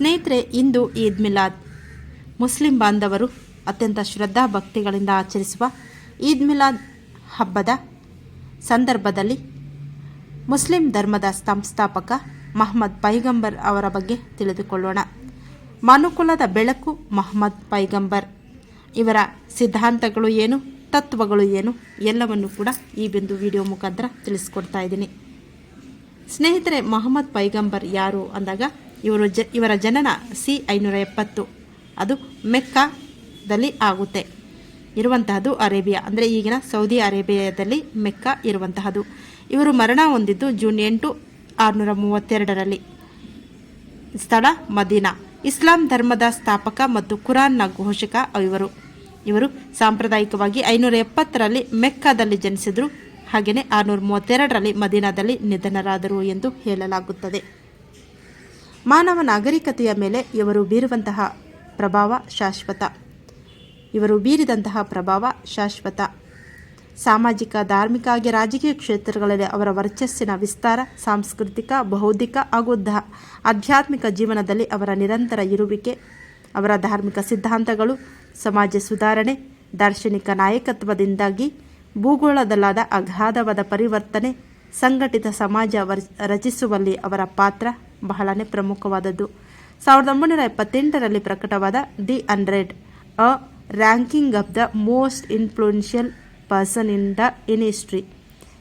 ಸ್ನೇಹಿತರೆ, ಇಂದು ಈದ್ ಮಿಲಾದ್. ಮುಸ್ಲಿಂ ಬಾಂಧವರು ಅತ್ಯಂತ ಶ್ರದ್ಧಾ ಭಕ್ತಿಗಳಿಂದ ಆಚರಿಸುವ ಈದ್ ಮಿಲಾದ್ ಹಬ್ಬದ ಸಂದರ್ಭದಲ್ಲಿ ಮುಸ್ಲಿಂ ಧರ್ಮದ ಸಂಸ್ಥಾಪಕ ಮಹಮ್ಮದ್ ಪೈಗಂಬರ್ ಅವರ ಬಗ್ಗೆ ತಿಳಿದುಕೊಳ್ಳೋಣ. ಮನುಕುಲದ ಬೆಳಕು ಮಹಮ್ಮದ್ ಪೈಗಂಬರ್. ಇವರ ಸಿದ್ಧಾಂತಗಳು ಏನು, ತತ್ವಗಳು ಏನು, ಎಲ್ಲವನ್ನು ಕೂಡ ಈ ಬಿಂದು ವಿಡಿಯೋ ಮುಖಾಂತರ ತಿಳಿಸ್ಕೊಡ್ತಾ ಇದ್ದೀನಿ. ಸ್ನೇಹಿತರೆ, ಮೊಹಮ್ಮದ್ ಪೈಗಂಬರ್ ಯಾರು ಅಂದಾಗ ಇವರು ಜ, ಇವರ ಜನನ ಸಿ ಐನೂರ ಎಪ್ಪತ್ತು. ಅದು ಮೆಕ್ಕಾದಲ್ಲಿ ಆಗುತ್ತೆ. ಇರುವಂತಹದ್ದು ಅರೇಬಿಯಾ. ಅಂದರೆ ಈಗಿನ ಸೌದಿ ಅರೇಬಿಯಾದಲ್ಲಿ ಮೆಕ್ಕಾ ಇರುವಂತಹದ್ದು. ಇವರು ಮರಣ ಹೊಂದಿದ್ದು ಜೂನ್ ಎಂಟು ಆರುನೂರ ಮೂವತ್ತೆರಡರಲ್ಲಿ. ಸ್ಥಳ ಮದೀನಾ. ಇಸ್ಲಾಂ ಧರ್ಮದ ಸ್ಥಾಪಕ ಮತ್ತು ಕುರಾನ್ನ ಘೋಷಕ ಇವರು. ಇವರು ಸಾಂಪ್ರದಾಯಿಕವಾಗಿ ಐನೂರ ಎಪ್ಪತ್ತರಲ್ಲಿ ಮೆಕ್ಕಾದಲ್ಲಿ ಜನಿಸಿದರು. ಹಾಗೆಯೇ ಆರುನೂರ ಮೂವತ್ತೆರಡರಲ್ಲಿ ಮದೀನಾದಲ್ಲಿ ನಿಧನರಾದರು ಎಂದು ಹೇಳಲಾಗುತ್ತದೆ. ಮಾನವ ನಾಗರಿಕತೆಯ ಮೇಲೆ ಇವರು ಬೀರುವಂತಹ ಪ್ರಭಾವ ಶಾಶ್ವತ. ಇವರು ಬೀರಿದಂತಹ ಪ್ರಭಾವ ಶಾಶ್ವತ. ಸಾಮಾಜಿಕ, ಧಾರ್ಮಿಕ ಹಾಗೆ ರಾಜಕೀಯ ಕ್ಷೇತ್ರಗಳಲ್ಲಿ ಅವರ ವರ್ಚಸ್ಸಿನ ವಿಸ್ತಾರ, ಸಾಂಸ್ಕೃತಿಕ, ಬೌದ್ಧಿಕ ಹಾಗೂ ದ ಆಧ್ಯಾತ್ಮಿಕ ಜೀವನದಲ್ಲಿ ಅವರ ನಿರಂತರ ಇರುವಿಕೆ, ಅವರ ಧಾರ್ಮಿಕ ಸಿದ್ಧಾಂತಗಳು, ಸಮಾಜ ಸುಧಾರಣೆ, ದಾರ್ಶನಿಕ ನಾಯಕತ್ವದಿಂದಾಗಿ ಭೂಗೋಳದಲ್ಲಾದ ಅಗಾಧವಾದ ಪರಿವರ್ತನೆ, ಸಂಘಟಿತ ಸಮಾಜ ರಚಿಸುವಲ್ಲಿ ಅವರ ಪಾತ್ರ ಬಹಳನೇ ಪ್ರಮುಖವಾದದ್ದು. ಸಾವಿರದ ಒಂಬೈನೂರ ಎಪ್ಪತ್ತೆಂಟರಲ್ಲಿ ಪ್ರಕಟವಾದ the hundred, a ranking of the most influential person in the in history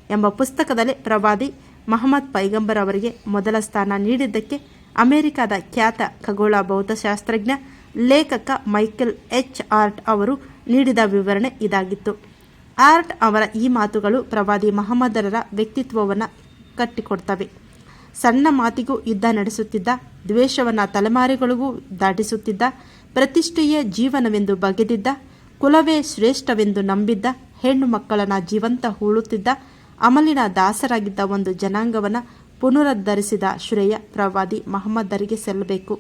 ಎಂಬ ಪುಸ್ತಕದಲ್ಲಿ ಪ್ರವಾದಿ ಮಹಮ್ಮದ್ ಪೈಗಂಬರ್ ಅವರಿಗೆ ಮೊದಲ ಸ್ಥಾನ ನೀಡಿದ್ದಕ್ಕೆ ಅಮೆರಿಕದ ಖ್ಯಾತ ಖಗೋಳ ಭೌತಶಾಸ್ತ್ರಜ್ಞ, ಲೇಖಕ ಮೈಕೆಲ್ ಎಚ್. ಆರ್ಟ್ ಅವರು ನೀಡಿದ ವಿವರಣೆ ಇದಾಗಿತ್ತು. ಆರ್ಟ್ ಅವರ ಈ ಮಾತುಗಳು ಪ್ರವಾದಿ ಮಹಮ್ಮದರ ವ್ಯಕ್ತಿತ್ವವನ್ನು ಕಟ್ಟಿಕೊಡ್ತವೆ. ಸಣ್ಣ ಮಾತಿಗೂ ಯುದ್ಧ ನಡೆಸುತ್ತಿದ್ದ, ದ್ವೇಷವನ್ನು ತಲೆಮಾರಿಗಳಿಗೂ ದಾಟಿಸುತ್ತಿದ್ದ, ಪ್ರತಿಷ್ಠೆಯೇ ಜೀವನವೆಂದು ಬಗೆದಿದ್ದ, ಕುಲವೇ ಶ್ರೇಷ್ಠವೆಂದು ನಂಬಿದ್ದ, ಹೆಣ್ಣು ಮಕ್ಕಳನ್ನ ಜೀವಂತ ಹೂಳುತ್ತಿದ್ದ, ಅಮಲಿನ ದಾಸರಾಗಿದ್ದ ಒಂದು ಜನಾಂಗವನ್ನು ಪುನರುದ್ಧರಿಸಿದ ಶ್ರೇಯ ಪ್ರವಾದಿ ಮಹಮ್ಮದರಿಗೆ ಸಲ್ಲಬೇಕು.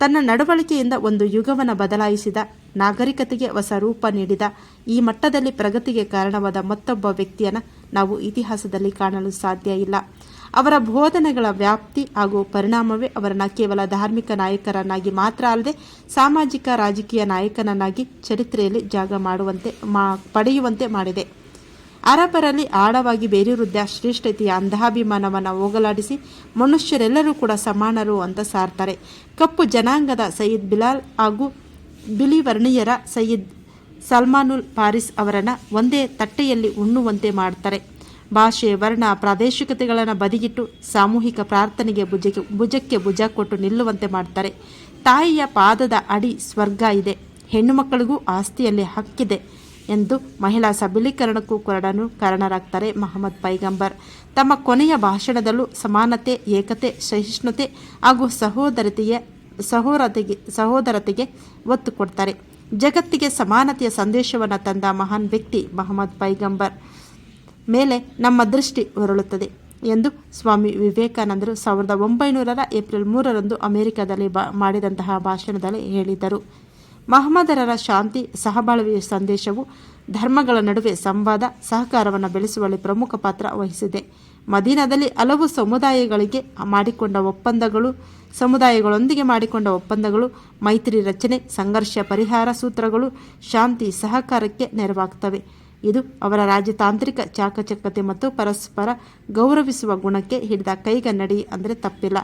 ತನ್ನ ನಡವಳಿಕೆಯಿಂದ ಒಂದು ಯುಗವನ್ನು ಬದಲಾಯಿಸಿದ, ನಾಗರಿಕತೆಗೆ ಹೊಸ ರೂಪ ನೀಡಿದ, ಈ ಮಟ್ಟದಲ್ಲಿ ಪ್ರಗತಿಗೆ ಕಾರಣವಾದ ಮತ್ತೊಬ್ಬ ವ್ಯಕ್ತಿಯನ್ನು ನಾವು ಇತಿಹಾಸದಲ್ಲಿ ಕಾಣಲು ಸಾಧ್ಯ ಇಲ್ಲ. ಅವರ ಬೋಧನೆಗಳ ವ್ಯಾಪ್ತಿ ಹಾಗೂ ಪರಿಣಾಮವೇ ಅವರನ್ನು ಕೇವಲ ಧಾರ್ಮಿಕ ನಾಯಕರನ್ನಾಗಿ ಮಾತ್ರ ಅಲ್ಲದೆ ಸಾಮಾಜಿಕ ರಾಜಕೀಯ ನಾಯಕನನ್ನಾಗಿ ಚರಿತ್ರೆಯಲ್ಲಿ ಜಾಗ ಮಾಡುವಂತೆ ಮಾ, ಪಡೆಯುವಂತೆ ಮಾಡಿದೆ. ಅರಬರಲ್ಲಿ ಆಳವಾಗಿ ಬೇರೂರಿದ್ದ ಶ್ರೇಷ್ಠತೆಯ ಅಂಧಾಭಿಮಾನವನ್ನು ಹೋಗಲಾಡಿಸಿ ಮನುಷ್ಯರೆಲ್ಲರೂ ಕೂಡ ಸಮಾನರು ಅಂತ ಸಾರ್ತಾರೆ. ಕಪ್ಪು ಜನಾಂಗದ ಸಯ್ಯದ್ ಬಿಲಾಲ್ ಹಾಗೂ ಬಿಳಿ ವರ್ಣೀಯರ ಸಯ್ಯದ್ ಸಲ್ಮಾನುಲ್ ಪಾರಿಸ್ ಅವರನ್ನು ಒಂದೇ ತಟ್ಟೆಯಲ್ಲಿ ಉಣ್ಣುವಂತೆ ಮಾಡ್ತಾರೆ. ಭಾಷೆ, ವರ್ಣ, ಪ್ರಾದೇಶಿಕತೆಗಳನ್ನು ಬದಿಗಿಟ್ಟು ಸಾಮೂಹಿಕ ಪ್ರಾರ್ಥನೆಗೆ ಭುಜಕ್ಕೆ ಭುಜಕ್ಕೆ ಭುಜ ಕೊಟ್ಟು ನಿಲ್ಲುವಂತೆ ಮಾಡ್ತಾರೆ. ತಾಯಿಯ ಪಾದದ ಅಡಿ ಸ್ವರ್ಗ ಇದೆ. ಹೆಣ್ಣು ಮಕ್ಕಳಿಗೂ ಆಸ್ತಿಯಲ್ಲಿ ಹಕ್ಕಿದೆ ಎಂದು ಮಹಿಳಾ ಸಬಲೀಕರಣಕ್ಕೂ ಕೊರಡನು ಕಾರಣರಾಗ್ತಾರೆ ಮಹಮ್ಮದ್ ಪೈಗಂಬರ್. ತಮ್ಮ ಕೊನೆಯ ಭಾಷಣದಲ್ಲೂ ಸಮಾನತೆ, ಏಕತೆ, ಸಹಿಷ್ಣುತೆ ಹಾಗೂ ಸಹೋದರತೆಯ ಸಹೋದರತೆಗೆ ಸಹೋದರತೆಗೆ ಒತ್ತು ಕೊಡ್ತಾರೆ. ಜಗತ್ತಿಗೆ ಸಮಾನತೆಯ ಸಂದೇಶವನ್ನು ತಂದ ಮಹಾನ್ ವ್ಯಕ್ತಿ ಮಹಮ್ಮದ್ ಪೈಗಂಬರ್. ಮೇಲೆ ನಮ್ಮ ದೃಷ್ಟಿ ಹೊರಳುತ್ತದೆ ಎಂದು ಸ್ವಾಮಿ ವಿವೇಕಾನಂದರು ಸಾವಿರದ ಒಂಬೈನೂರರ ಏಪ್ರಿಲ್ ಮೂರರಂದು ಅಮೆರಿಕದಲ್ಲಿ ಬಾ, ಮಾಡಿದಂತಹ ಭಾಷಣದಲ್ಲಿ ಹೇಳಿದರು. ಮಹಮ್ಮದರರ ಶಾಂತಿ, ಸಹಬಾಳ್ವೆಯ ಸಂದೇಶವು ಧರ್ಮಗಳ ನಡುವೆ ಸಂವಾದ, ಸಹಕಾರವನ್ನು ಬೆಳೆಸುವಲ್ಲಿ ಪ್ರಮುಖ ಪಾತ್ರ ವಹಿಸಿದೆ. ಮದೀನದಲ್ಲಿ ಹಲವು ಸಮುದಾಯಗಳಿಗೆ ಮಾಡಿಕೊಂಡ ಒಪ್ಪಂದಗಳು, ಸಮುದಾಯಗಳೊಂದಿಗೆ ಮಾಡಿಕೊಂಡ ಒಪ್ಪಂದಗಳು, ಮೈತ್ರಿ ರಚನೆ, ಸಂಘರ್ಷ ಪರಿಹಾರ ಸೂತ್ರಗಳು, ಶಾಂತಿ, ಸಹಕಾರಕ್ಕೆ ನೆರವಾಗ್ತವೆ. ಇದು ಅವರ ರಾಜತಾಂತ್ರಿಕ ಚಾಕಚಕ್ಯತೆ ಮತ್ತು ಪರಸ್ಪರ ಗೌರವಿಸುವ ಗುಣಕ್ಕೆ ಹಿಡಿದ ಕೈಗನ್ನಡಿ ಅಂದರೆ ತಪ್ಪಿಲ್ಲ.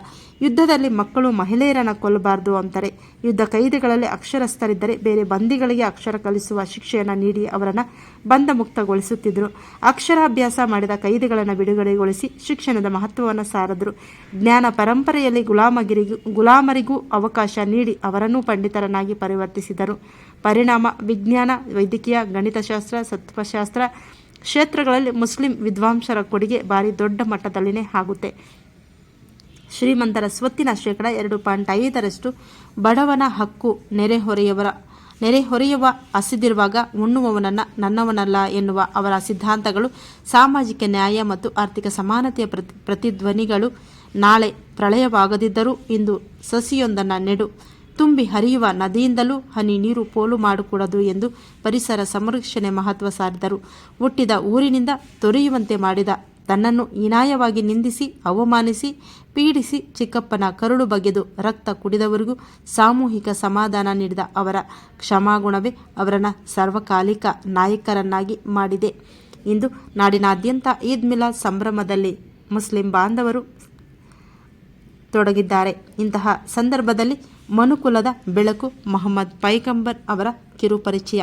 ಯುದ್ಧದಲ್ಲಿ ಮಕ್ಕಳು ಮಹಿಳೆಯರನ್ನು ಕೊಲ್ಲಬಾರದು ಅಂತಾರೆ. ಯುದ್ಧ ಕೈದಿಗಳಲ್ಲಿ ಅಕ್ಷರಸ್ಥರಿದ್ದರೆ ಬೇರೆ ಬಂದಿಗಳಿಗೆ ಅಕ್ಷರ ಕಲಿಸುವ ಶಿಕ್ಷೆಯನ್ನು ನೀಡಿ ಅವರನ್ನು ಬಂಧ ಮುಕ್ತಗೊಳಿಸುತ್ತಿದ್ದರು ಅಕ್ಷರಾಭ್ಯಾಸ ಮಾಡಿದ ಕೈದಿಗಳನ್ನು ಬಿಡುಗಡೆಗೊಳಿಸಿ ಶಿಕ್ಷಣದ ಮಹತ್ವವನ್ನು ಸಾರದರು. ಜ್ಞಾನ ಪರಂಪರೆಯಲ್ಲಿ ಗುಲಾಮಗಿರಿಗೂ ಗುಲಾಮರಿಗೂ ಅವಕಾಶ ನೀಡಿ ಅವರನ್ನು ಪಂಡಿತರನ್ನಾಗಿ ಪರಿವರ್ತಿಸಿದರು. ಪರಿಣಾಮ, ವಿಜ್ಞಾನ, ವೈದ್ಯಕೀಯ, ಗಣಿತಶಾಸ್ತ್ರ, ಸತ್ವಶಾಸ್ತ್ರ ಕ್ಷೇತ್ರಗಳಲ್ಲಿ ಮುಸ್ಲಿಂ ವಿದ್ವಾಂಸರ ಕೊಡುಗೆ ಭಾರಿ ದೊಡ್ಡ ಮಟ್ಟದಲ್ಲಿನೇ ಆಗುತ್ತೆ. ಶ್ರೀಮಂತರ ಸ್ವತ್ತಿನ ಶೇಕಡ ಎರಡು ಪಾಯಿಂಟ್ ಐದರಷ್ಟು ಬಡವನ ಹಕ್ಕು ನೆರೆಹೊರೆಯವರ ನೆರೆಹೊರೆಯುವ ಹಸಿದಿರುವಾಗ ಉಣ್ಣುವವನನ್ನ ನನ್ನವನಲ್ಲ ಎನ್ನುವ ಅವರ ಸಿದ್ಧಾಂತಗಳು ಸಾಮಾಜಿಕ ನ್ಯಾಯ ಮತ್ತು ಆರ್ಥಿಕ ಸಮಾನತೆಯ ಪ್ರತಿ, ಪ್ರತಿಧ್ವನಿಗಳು ನಾಳೆ ಪ್ರಳಯವಾಗದಿದ್ದರೂ ಇಂದು ಸಸಿಯೊಂದನ್ನು ನೆಡು. ತುಂಬಿ ಹರಿಯುವ ನದಿಯಿಂದಲೂ ಹನಿ ನೀರು ಪೋಲು ಮಾಡಕೂಡದು ಎಂದು ಪರಿಸರ ಸಂರಕ್ಷಣೆ ಮಹತ್ವ ಸಾರಿದರು. ಹುಟ್ಟಿದ ಊರಿನಿಂದ ತೊರೆಯುವಂತೆ ಮಾಡಿದ ತನ್ನನ್ನು ಹೀನಾಯವಾಗಿ ನಿಂದಿಸಿ, ಅವಮಾನಿಸಿ, ಪೀಡಿಸಿ ಚಿಕ್ಕಪ್ಪನ ಕರುಳು ಬಗೆದು ರಕ್ತ ಕುಡಿದವರಿಗೂ ಸಾಮೂಹಿಕ ಸಮಾಧಾನ ನೀಡಿದ ಅವರ ಕ್ಷಮಾಗುಣವೇ ಅವರನ್ನು ಸರ್ವಕಾಲಿಕ ನಾಯಕರನ್ನಾಗಿ ಮಾಡಿದೆ ಇಂದು ನಾಡಿನಾದ್ಯಂತ ಈದ್ ಮಿಲಾ ಸಂಭ್ರಮದಲ್ಲಿ ಮುಸ್ಲಿಂ ಬಾಂಧವರು ತೊಡಗಿದ್ದಾರೆ. ಇಂತಹ ಸಂದರ್ಭದಲ್ಲಿ ಮನುಕುಲದ ಬೆಳಕು ಮೊಹಮ್ಮದ್ ಪೈಗಂಬರ್ ಅವರ ಕಿರುಪರಿಚಯ.